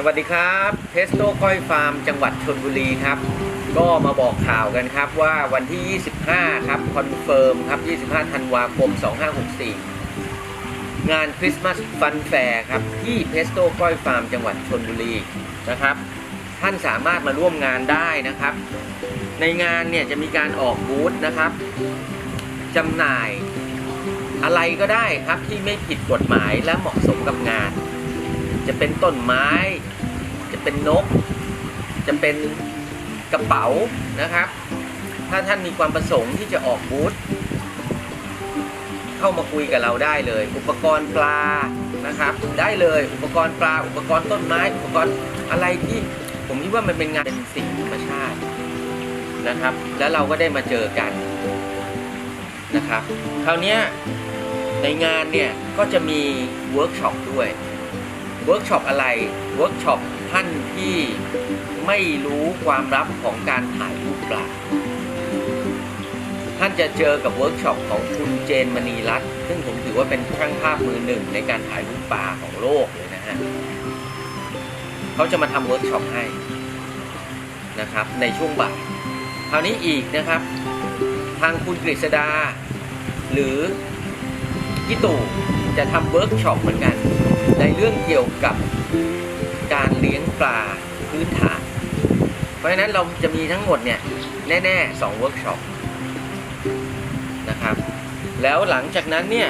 สวัสดีครับเทสโต้ก้อยฟาร์มจังหวัดชนบุรีครับ ก็มาบอกข่าวกันครับว่าวันที่ 25 ครับคอนเฟิร์มครับ 25 ธันวาคม 2564 งานคริสต์มาสฟันแฟร์ครับ ที่เพสโต้ก้อยฟาร์มจังหวัดชนบุรีนะครับ ท่านสามารถมาร่วมงานได้นะครับ ในงานเนี่ยจะมีการออกบูธนะครับจำหน่ายอะไรก็ได้ครับที่ไม่ผิดกฎหมายและเหมาะสมกับงานจะเป็นต้นไม้ เป็นนก จะเป็นกระเป๋านะครับ ถ้าท่านมีความประสงค์ที่จะออกบูธเข้ามาคุยกับเราได้เลย อุปกรณ์ปลานะครับ ได้เลยอุปกรณ์ปลา อุปกรณ์ต้นไม้ อุปกรณ์อะไรที่ผมคิดว่ามันเป็นงานเป็นสิ่งธรรมชาตินะครับ แล้วเราก็ได้มาเจอกันนะครับ คราวนี้ในงานเนี่ยก็จะมีเวิร์กช็อปด้วย เวิร์กช็อปอะไร เวิร์กช็อปท่านที่ไม่รู้ความลับของการถ่ายรูปปลาท่านจะเจอกับเวิร์กช็อปของคุณเจนมณีรัตน์ซึ่งผมถือว่าเป็นช่างภาพมือหนึ่งในการถ่ายรูปปลาของโลกเลยนะฮะเขาจะมาทำเวิร์กช็อปให้นะครับ ในช่วงบ่ายคราวนี้อีกนะครับ ทางคุณกฤษดา หรือพี่ตู่จะทำเวิร์กช็อปเหมือนกัน ในเรื่องเกี่ยวกับการเลี้ยงปลาพื้นฐาน เพราะฉะนั้นเราจะมีทั้งหมดเนี่ยแน่ๆสองเวิร์กช็อปนะครับ แล้วหลังจากนั้นเนี่ย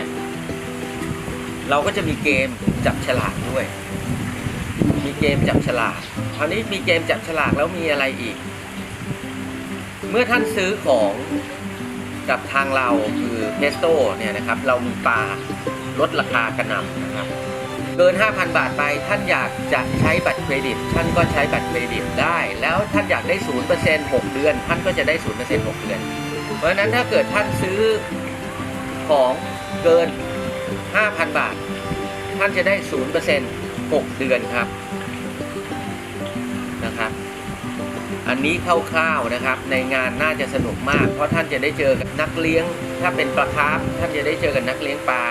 เราก็จะมีเกมจับฉลากด้วย มีเกมจับฉลากคราวนี้มีเกมจับฉลากแล้วมีอะไรอีก เมื่อท่านซื้อของกับทางเราคือเพสโต้เนี่ยนะครับ เรามีปลาลดราคากระนำนะครับ เกิน 5,000 บาทไปท่านอยากจะใช้บัตรเครดิต ท่านก็ใช้บัตรเครดิตได้ แล้วท่านอยากได้ 0% 6 เดือน ท่านก็จะได้ 0% 6 เดือน เพราะฉะนั้นถ้าเกิดท่านซื้อของเกิน 5,000 บาท ท่านจะได้ 0% 6 เดือนครับนะครับ อันนี้คร่าวๆนะครับ ในงานน่าจะสนุกมาก เพราะท่านจะได้เจอกับนักเลี้ยง ถ้าเป็นปลาคาร์ฟท่านจะได้เจอกับนักเลี้ยงปลา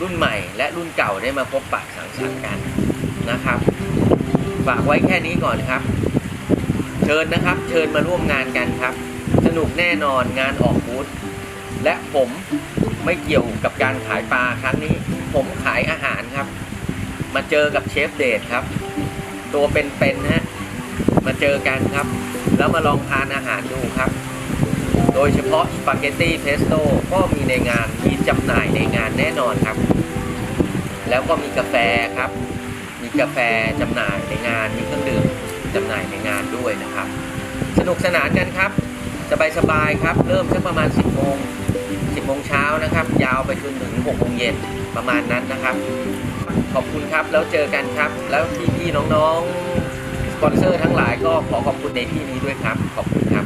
รุ่นใหม่และรุ่นเก่าได้มาพบปะสังสรรค์กันนะครับ ฝากไว้แค่นี้ก่อนครับ เชิญนะครับ เชิญมาร่วมงานกันครับ สนุกแน่นอนงานออกบูธและผมไม่เกี่ยวกับการขายปลาครั้งนี้ ผมขายอาหารครับ มาเจอกับเชฟเดทครับ ตัวเป็นๆฮะมาเจอกันครับ แล้วมาลองทานอาหารดูครับ โดยเฉพาะสปาเกตตี้เพสโต้ก็มีในงานมีจำหน่ายในงานแน่นอนครับ แล้วก็มีกาแฟครับ มีกาแฟจำหน่ายในงาน มีเครื่องดื่มจำหน่ายในงานด้วยนะครับ สนุกสนานกันครับ สบายๆครับ เริ่มสักประมาณ 10โมง10โมงเช้านะครับ ยาวไปจนถึง6โมงเย็นประมาณนั้นนะครับ ขอบคุณครับแล้วเจอกันครับ แล้วพี่ๆน้องๆสปอนเซอร์ทั้งหลายก็ขอขอบคุณในที่นี้ด้วยครับ ขอบคุณครับ